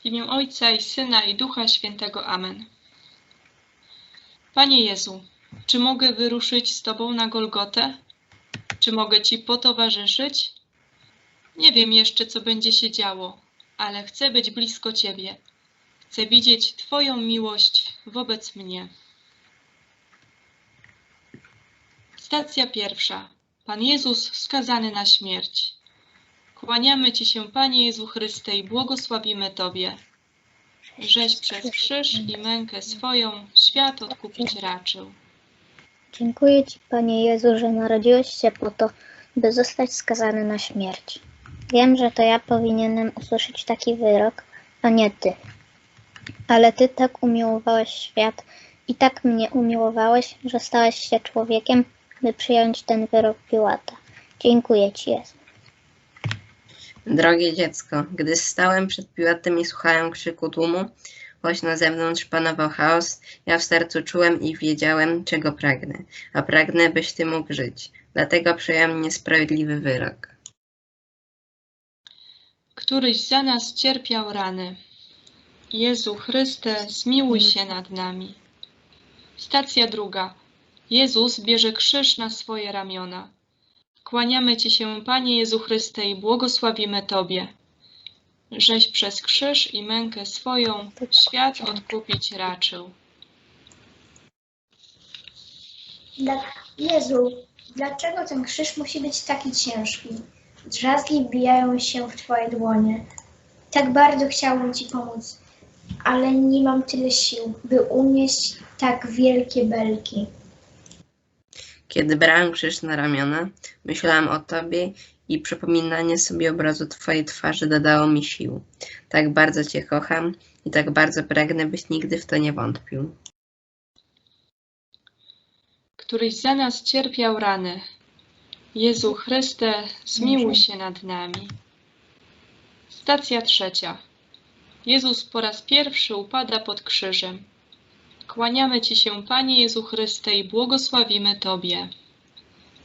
W imię Ojca i Syna i Ducha Świętego. Amen. Panie Jezu, czy mogę wyruszyć z Tobą na Golgotę? Czy mogę Ci potowarzyszyć? Nie wiem jeszcze, co będzie się działo, ale chcę być blisko Ciebie. Chcę widzieć Twoją miłość wobec mnie. Stacja pierwsza. Pan Jezus skazany na śmierć. Kłaniamy Ci się, Panie Jezu Chryste, i błogosławimy Tobie, żeś przez krzyż i mękę swoją świat odkupić raczył. Dziękuję Ci, Panie Jezu, że narodziłeś się po to, by zostać skazany na śmierć. Wiem, że to ja powinienem usłyszeć taki wyrok, a nie Ty. Ale Ty tak umiłowałeś świat i tak mnie umiłowałeś, że stałeś się człowiekiem, by przyjąć ten wyrok Piłata. Dziękuję Ci, Jezu. Drogie dziecko, gdy stałem przed Piłatem i słuchałem krzyku tłumu, choć na zewnątrz panował chaos, ja w sercu czułem i wiedziałem, czego pragnę, a pragnę, byś ty mógł żyć. Dlatego przyjąłem niesprawiedliwy wyrok. Któryś za nas cierpiał rany. Jezu Chryste, zmiłuj się nad nami. Stacja druga. Jezus bierze krzyż na swoje ramiona. Kłaniamy Ci się, Panie Jezu Chryste, i błogosławimy Tobie, żeś przez krzyż i mękę swoją świat odkupić raczył. Jezu, dlaczego ten krzyż musi być taki ciężki? Drzazgi wbijają się w Twoje dłonie. Tak bardzo chciałbym Ci pomóc, ale nie mam tyle sił, by unieść tak wielkie belki. Kiedy brałem krzyż na ramiona, myślałem o tobie i przypominanie sobie obrazu twojej twarzy dodało mi sił. Tak bardzo cię kocham i tak bardzo pragnę, byś nigdy w to nie wątpił. Któryś za nas cierpiał rany. Jezu Chryste, zmiłuj się nad nami. Stacja trzecia. Jezus po raz pierwszy upada pod krzyżem. Kłaniamy Ci się, Panie Jezu Chryste, i błogosławimy Tobie,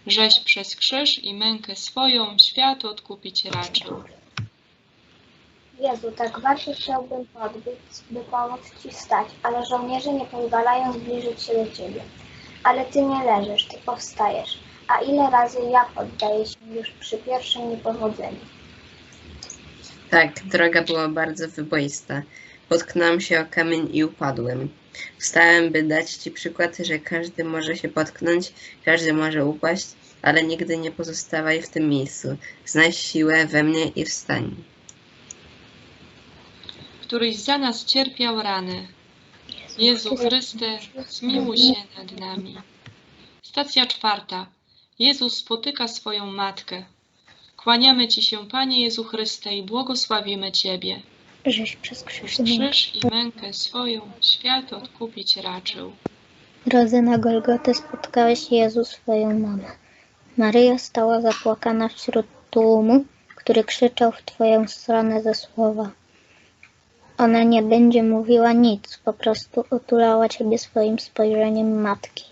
żeś przez krzyż i mękę swoją świat odkupić raczył. Jezu, tak bardzo chciałbym podbiec, by pomóc Ci wstać, ale żołnierze nie pozwalają zbliżyć się do Ciebie. Ale Ty nie leżysz, Ty powstajesz. A ile razy ja poddaję się już przy pierwszym niepowodzeniu? Tak, droga była bardzo wyboista. Potknąłem się o kamień i upadłem. Wstałem, by dać ci przykład, że każdy może się potknąć, każdy może upaść, ale nigdy nie pozostawaj w tym miejscu. Znajdź siłę we mnie i wstań. Któryś za nas cierpiał rany. Jezu Chryste, zmiłuj się nad nami. Stacja czwarta. Jezus spotyka swoją matkę. Kłaniamy Ci się, Panie Jezu Chryste, i błogosławimy Ciebie. Żeś przez krzyż Przez krzyż i mękę swoją świat odkupić raczył. drodze na Golgotę spotkałeś Jezu swoją mamę. Maryja stała zapłakana wśród tłumu, który krzyczał w Twoją stronę ze słowa. Ona nie będzie mówiła nic, po prostu otulała Ciebie swoim spojrzeniem matki.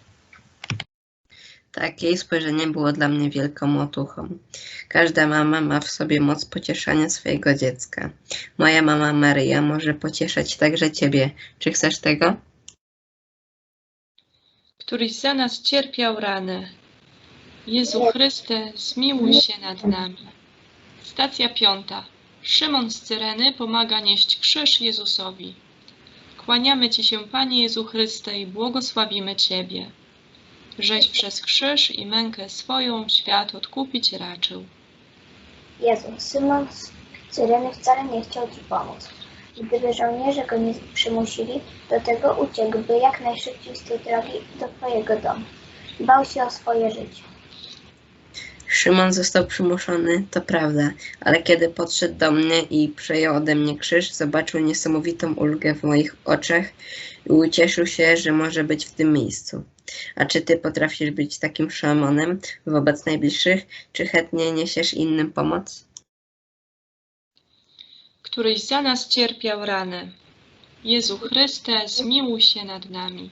Tak, jej spojrzenie było dla mnie wielką otuchą. Każda mama ma w sobie moc pocieszania swojego dziecka. Moja mama Maryja może pocieszać także ciebie. Czy chcesz tego? Któryś za nas cierpiał rany. Jezu Chryste, zmiłuj się nad nami. Stacja piąta. Szymon z Cyreny pomaga nieść krzyż Jezusowi. Kłaniamy Ci się, Panie Jezu Chryste, i błogosławimy Ciebie, żeś przez krzyż i mękę swoją świat odkupić raczył. Jezu, Szymon z Cyreny wcale nie chciał Ci pomóc. Gdyby żołnierze go nie przymusili, do tego uciekłby jak najszybciej z tej drogi do Twojego domu. Bał się o swoje życie. Szymon został przymuszony, to prawda, ale kiedy podszedł do mnie i przejął ode mnie krzyż, zobaczył niesamowitą ulgę w moich oczach i ucieszył się, że może być w tym miejscu. A czy ty potrafisz być takim Szymonem wobec najbliższych, czy chętnie niesiesz innym pomoc? Któryś za nas cierpiał rany. Jezu Chryste, zmiłuj się nad nami.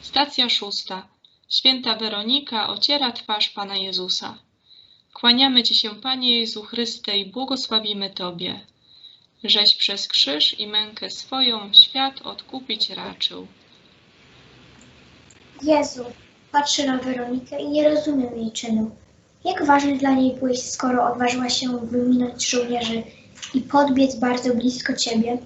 Stacja szósta. Święta Weronika ociera twarz Pana Jezusa. Kłaniamy Ci się, Panie Jezu Chryste, i błogosławimy Tobie, żeś przez krzyż i mękę swoją świat odkupić raczył. Jezu, patrzę na Weronikę i nie rozumiem jej czynu. Jak ważny dla niej byłeś, skoro odważyła się wyminąć żołnierzy i podbiec bardzo blisko ciebie?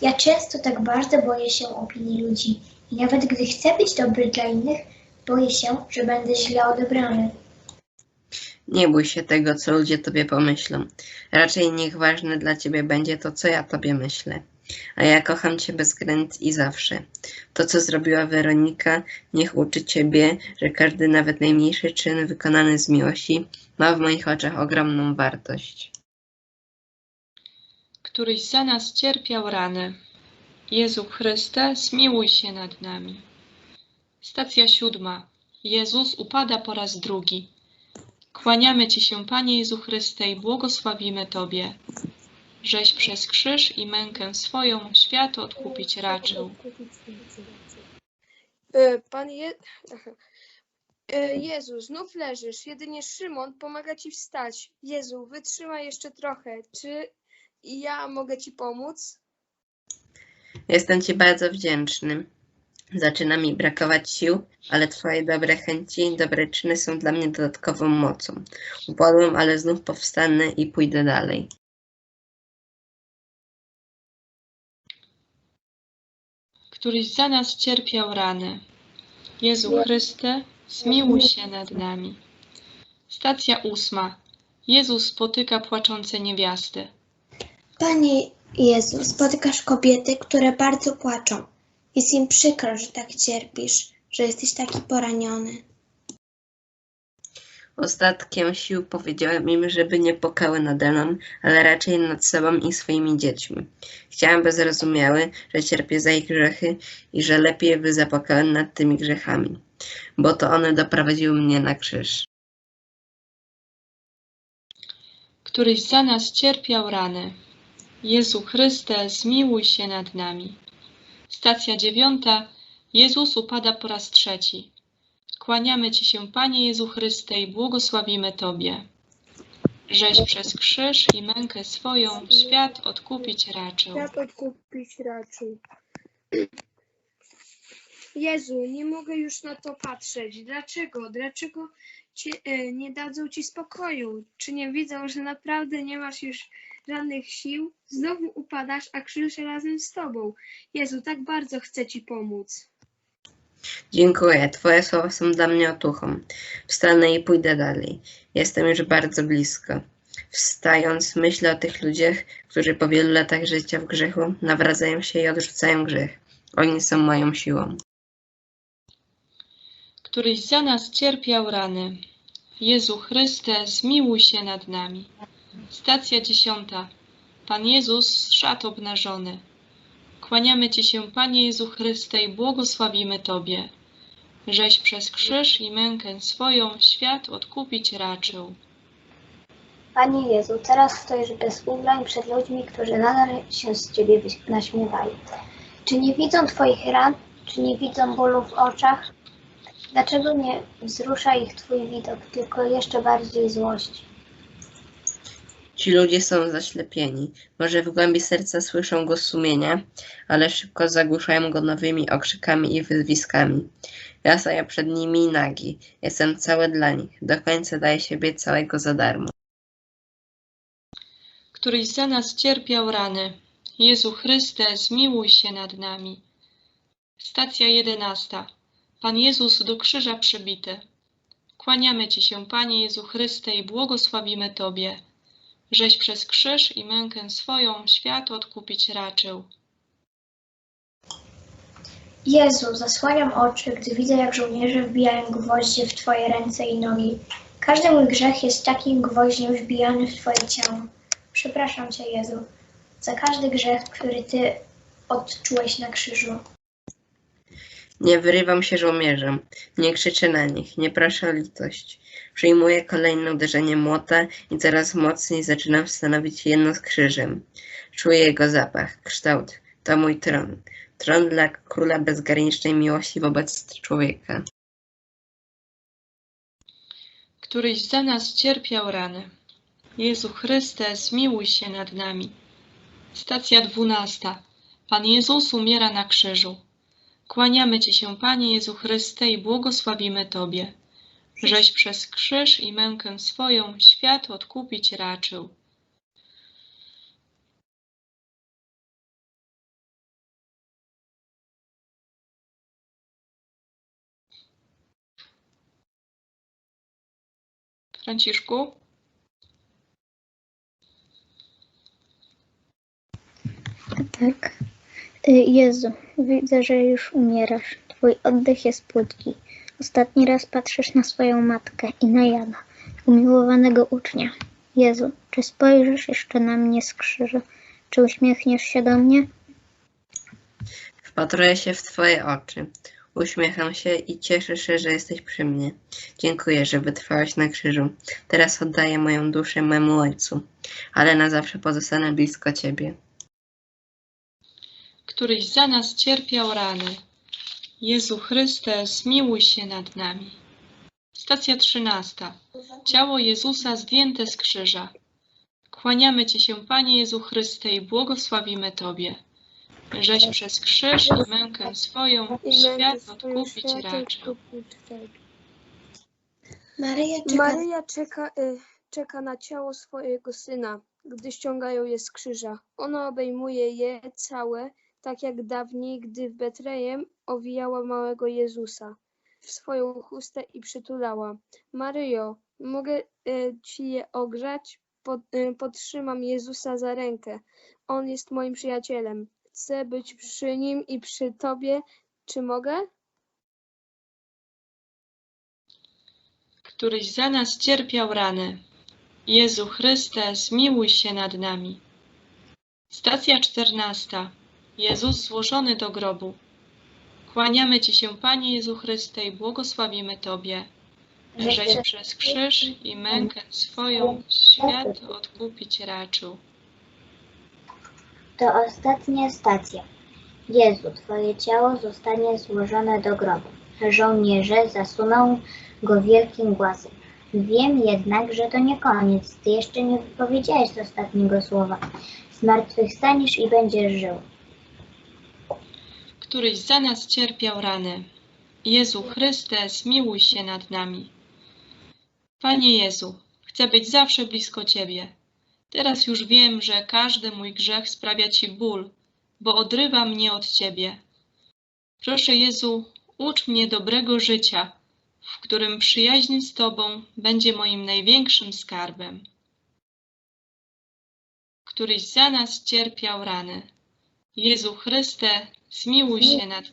Ja często tak bardzo boję się opinii ludzi i nawet gdy chcę być dobry dla innych, boję się, że będę źle odebrany. Nie bój się tego, co ludzie tobie pomyślą. Raczej niech ważne dla ciebie będzie to, co ja tobie myślę. A ja kocham cię bez granic i zawsze. To, co zrobiła Weronika, niech uczy ciebie, że każdy, nawet najmniejszy czyn wykonany z miłości ma w moich oczach ogromną wartość. któryś za nas cierpiał rany. Jezu Chryste, zmiłuj się nad nami. Stacja siódma. Jezus upada po raz drugi. Kłaniamy Ci się, Panie Jezu Chryste, i błogosławimy Tobie, żeś przez krzyż i mękę swoją świat odkupić raczył. E, Pan Je... E, Jezu, znów leżysz. Jedynie Szymon pomaga ci wstać. Jezu, wytrzymaj jeszcze trochę. Czy ja mogę ci pomóc? Jestem ci bardzo wdzięczny. Zaczyna mi brakować sił, ale twoje dobre chęci i dobre czyny są dla mnie dodatkową mocą. Upadłem, ale znów powstanę i pójdę dalej. Któryś za nas cierpiał rany. Jezu Chryste, zmiłuj się nad nami. Stacja ósma. Jezus spotyka płaczące niewiasty. Panie Jezu, spotykasz kobiety, które bardzo płaczą. Jest im przykro, że tak cierpisz, że jesteś taki poraniony. Ostatkiem sił powiedziałem im, żeby nie płakały nade mną, ale raczej nad sobą i swoimi dziećmi. Chciałem, by zrozumiały, że cierpię za ich grzechy i że lepiej by zapłakały nad tymi grzechami, bo to one doprowadziły mnie na krzyż. któryś za nas cierpiał rany. Jezu Chryste, zmiłuj się nad nami. Stacja dziewiąta. Jezus upada po raz trzeci. Kłaniamy Ci się, Panie Jezu Chryste, i błogosławimy Tobie, żeś przez krzyż i mękę swoją świat odkupić raczył. Świat odkupić raczył. Jezu, nie mogę już na to patrzeć. Dlaczego? Dlaczego ci, e, nie dadzą ci spokoju? Czy nie widzą, że naprawdę nie masz już żadnych sił? Znowu upadasz, a krzyż razem z tobą. Jezu, tak bardzo chcę ci pomóc. Dziękuję, Twoje słowa są dla mnie otuchą. Wstanę i pójdę dalej. Jestem już bardzo blisko. Wstając, myślę o tych ludziach, którzy po wielu latach życia w grzechu nawracają się i odrzucają grzech. Oni są moją siłą. któryś za nas cierpiał rany. Jezu Chryste, zmiłuj się nad nami. Stacja dziesiąta. Pan Jezus szat obnażony. Kłaniamy Ci się, Panie Jezu Chryste, i błogosławimy Tobie, żeś przez krzyż i mękę swoją świat odkupić raczył. Panie Jezu, teraz stoisz bez ubrań przed ludźmi, którzy nadal się z Ciebie naśmiewają. Czy nie widzą Twoich ran? Czy nie widzą bólu w oczach? Dlaczego nie wzrusza ich Twój widok, tylko jeszcze bardziej złość? Ci ludzie są zaślepieni. Może w głębi serca słyszą głos sumienia, ale szybko zagłuszają go nowymi okrzykami i wyzwiskami. Ja stoję przed nimi nagi. Jestem cały dla nich. Do końca daję siebie całego za darmo. któryś za nas cierpiał rany. Jezu Chryste, zmiłuj się nad nami. Stacja jedenasta. Pan Jezus do krzyża przybity. Kłaniamy Ci się, Panie Jezu Chryste, i błogosławimy Tobie, żeś przez krzyż i mękę swoją świat odkupić raczył. Jezu, zasłaniam oczy, gdy widzę, jak żołnierze wbijają gwoździe w Twoje ręce i nogi. Każdy mój grzech jest takim gwoździem wbijany w Twoje ciało. Przepraszam Cię, Jezu, za każdy grzech, który Ty odczułeś na krzyżu. Nie wyrywam się żołnierzom, nie krzyczę na nich, nie proszę o litość. Przyjmuję kolejne uderzenie młota i coraz mocniej zaczynam stanowić jedno z krzyżem. Czuję jego zapach, kształt. To mój tron. Tron dla króla bezgranicznej miłości wobec człowieka. któryś za nas cierpiał rany. Jezu Chryste, zmiłuj się nad nami. Stacja dwunasta. Pan Jezus umiera na krzyżu. Kłaniamy Ci się, Panie Jezu Chryste, i błogosławimy Tobie, żeś przez krzyż i mękę swoją świat odkupić raczył. Franciszku? Tak. Y, Jezu, widzę, że już umierasz. Twój oddech jest płytki. Ostatni raz patrzysz na swoją matkę i na Jana, umiłowanego ucznia. Jezu, czy spojrzysz jeszcze na mnie z krzyża? Czy uśmiechniesz się do mnie? Wpatruję się w Twoje oczy. Uśmiecham się i cieszę się, że jesteś przy mnie. Dziękuję, że wytrwałeś na krzyżu. Teraz oddaję moją duszę memu Ojcu, ale na zawsze pozostanę blisko Ciebie. Któryś za nas cierpiał rany. Jezu Chryste, zmiłuj się nad nami. Stacja trzynasta. Ciało Jezusa zdjęte z krzyża. Kłaniamy Ci się, Panie Jezu Chryste, i błogosławimy Tobie, żeś przez krzyż i mękę swoją świat odkupić raczył. Maryja czeka Maryja czeka, y, czeka na ciało swojego syna, gdy ściągają je z krzyża. Ona obejmuje je całe, tak jak dawniej, gdy w Betlejem owijała małego Jezusa w swoją chustę i przytulała. Maryjo, mogę y, ci je ogrzać? Pod, y, podtrzymam Jezusa za rękę. On jest moim przyjacielem. Chcę być przy nim i przy tobie. Czy mogę? któryś za nas cierpiał rany. Jezu Chryste, zmiłuj się nad nami. Stacja czternasta. Jezus złożony do grobu. Kłaniamy Ci się, Panie Jezu Chryste, i błogosławimy Tobie, żeś przez krzyż i mękę swoją świat odkupić raczył. To ostatnia stacja. Jezu, Twoje ciało zostanie złożone do grobu. Żołnierze zasuną go wielkim głazem. Wiem jednak, że to nie koniec. Ty jeszcze nie wypowiedziałeś ostatniego słowa. Zmartwychwstaniesz i będziesz żył. Któryś za nas cierpiał rany. Jezu Chryste, zmiłuj się nad nami. Panie Jezu, chcę być zawsze blisko Ciebie. Teraz już wiem, że każdy mój grzech sprawia Ci ból, bo odrywa mnie od Ciebie. Proszę Jezu, ucz mnie dobrego życia, w którym przyjaźń z Tobą będzie moim największym skarbem. Któryś za nas cierpiał rany. Jezu Chryste, zmiłuj się nad